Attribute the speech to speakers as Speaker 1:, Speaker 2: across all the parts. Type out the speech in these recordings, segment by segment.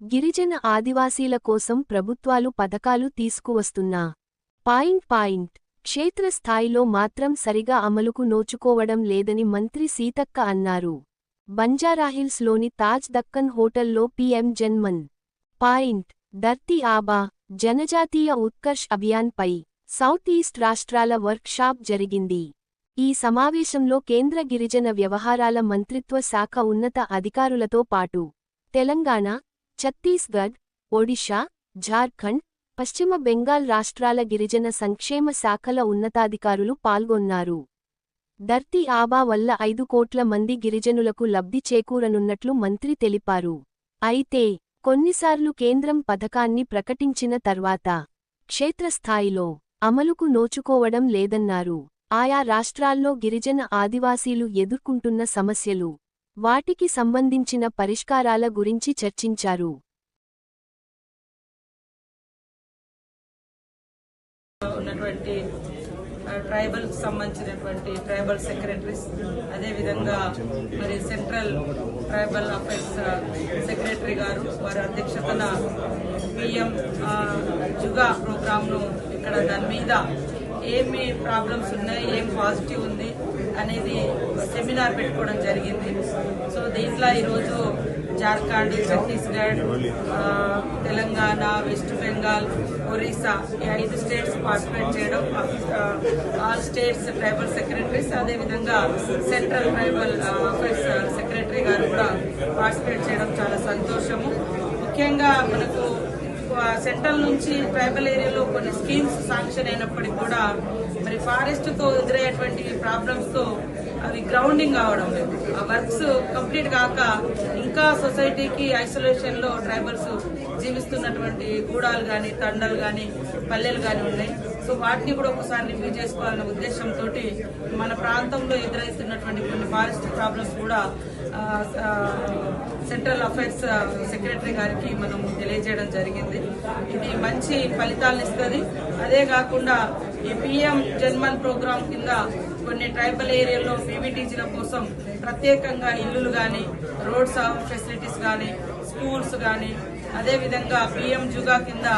Speaker 1: గిరిజన ఆదివాసీల కోసం ప్రభుత్వాలు పథకాలు తీసుకువస్తున్నా. Point point. క్షేత్రస్థాయిలో మాత్రం సరిగా అమలుకు నోచుకోవడం లేదని మంత్రి సీతక్క అన్నారు. బంజారాహిల్స్లోని తాజ్ దక్కన్ హోటల్లో పీఎం జన్మన్. పాయింట్. దర్తి ఆబా జనజాతీయ ఉత్కర్ష్ అభియాన్పై సౌత్ ఈస్ట్ రాష్ట్రాల వర్క్షాప్ జరిగింది. ఈ సమావేశంలో కేంద్ర గిరిజన వ్యవహారాల మంత్రిత్వ శాఖ ఉన్నత అధికారులతో పాటు తెలంగాణ ఛత్తీస్గఢ్ ఒడిషా ఝార్ఖండ్ పశ్చిమ బెంగాల్ రాష్ట్రాల గిరిజన సంక్షేమ శాఖల ఉన్నతాధికారులు పాల్గొన్నారు. ధర్తీ ఆబా వల్ల ఐదు కోట్ల మంది గిరిజనులకు లబ్ధి చేకూరనున్నట్లు మంత్రి తెలిపారు. అయితే కొన్నిసార్లు కేంద్రం పథకాన్ని ప్రకటించిన తర్వాత క్షేత్రస్థాయిలో అమలుకు నోచుకోవడం లేదన్నారు. ఆయా రాష్ట్రాల్లో గిరిజన ఆదివాసీలు ఎదుర్కొంటున్న సమస్యలు వాటికి సంబంధించిన పరిష్కారాల గురించి చర్చించారు.
Speaker 2: ఉన్నటువంటి ట్రైబల్ సంబంధించినటువంటి ట్రైబల్ సెక్రటరీస్ అదేవిధంగా మరి సెంట్రల్ ట్రైబల్ అఫైర్స్ సెక్రటరీ గారు వారి అధ్యక్షతన పిఎం జుగా ప్రోగ్రామ్ను ఇక్కడ దాని మీద ఏమి ప్రాబ్లమ్స్ ఉన్నాయి ఏం పాజిటివ్ ఉంది అనేది సెమినార్ పెట్టుకోవడం జరిగింది. సో ఈరోజు జార్ఖండ్ ఛత్తీస్గఢ్ తెలంగాణ వెస్ట్ బెంగాల్ ఒరిస్సా ఈ ఐదు స్టేట్స్ పార్టిసిపేట్ చేయడం ఆల్ స్టేట్స్ ట్రైబల్ సెక్రటరీస్ అదేవిధంగా సెంట్రల్ ట్రైబల్ అఫైర్స్ సెక్రటరీ గారు కూడా పార్టిసిపేట్ చేయడం చాలా సంతోషము. ముఖ్యంగా మనకు సెంట్రల్ నుంచి ట్రైబల్ ఏరియాలో కొన్ని స్కీమ్స్ శాంక్షన్ అయినప్పటికీ కూడా మరి ఫారెస్ట్తో ఎదురయ్యేటువంటి ప్రాబ్లమ్స్తో అవి గ్రౌండింగ్ కావడం లేదు. ఆ వర్క్స్ కంప్లీట్ కాక ఇంకా సొసైటీకి ఐసోలేషన్లో ట్రైబల్స్ జీవిస్తున్నటువంటి గూడాలు కానీ తండలు కానీ పల్లెలు కానీ ఉన్నాయి. సో వాటిని కూడా ఒకసారి రివ్యూ చేసుకోవాలనే ఉద్దేశంతో మన ప్రాంతంలో ఎదురవుతున్నటువంటి కొన్ని ఫారెస్ట్ ప్రాబ్లమ్స్ కూడా సెంట్రల్ అఫైర్స్ సెక్రటరీ గారికి మనం తెలియజేయడం జరిగింది. ఇది మంచి ఫలితాలను ఇస్తుంది. అదే కాకుండా ఈ పిఎం జన్మన్ ప్రోగ్రాం కింద కొన్ని ట్రైబల్ ఏరియాలో పీవీటీజీల కోసం ప్రత్యేకంగా ఇల్లులు కానీ రోడ్స్ ఫెసిలిటీస్ కానీ స్కూల్స్ కానీ అదేవిధంగా పిఎం జుగా కింద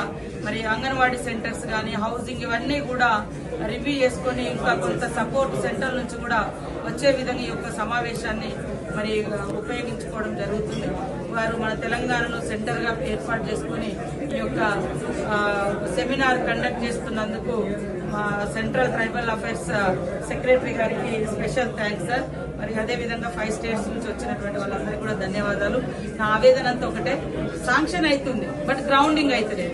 Speaker 2: మరి అంగన్వాడీ సెంటర్స్ కానీ హౌసింగ్ ఇవన్నీ కూడా రివ్యూ చేసుకొని ఇంకా కొంత సపోర్ట్ సెంటర్ నుంచి కూడా వచ్చే విధంగా ఈ యొక్క సమావేశాన్ని మరి ఉపయోగించుకోవడం జరుగుతుంది. వారు మన తెలంగాణలో సెంటర్గా ఏర్పాటు చేసుకొని ఈ యొక్క సెమినార్ కండక్ట్ చేస్తున్నందుకు సెంట్రల్ ట్రైబల్ అఫైర్స్ సెక్రటరీ గారికి స్పెషల్ థ్యాంక్స్ సార్ మరి అదే విధంగా ఫైవ్ స్టేట్స్ నుంచి వచ్చినటువంటి వాళ్ళందరికీ కూడా ధన్యవాదాలు. నా ఆవేదన అంతా ఒకటే. శాంక్షన్ అవుతుంది బట్ గ్రౌండింగ్ అవుతుంది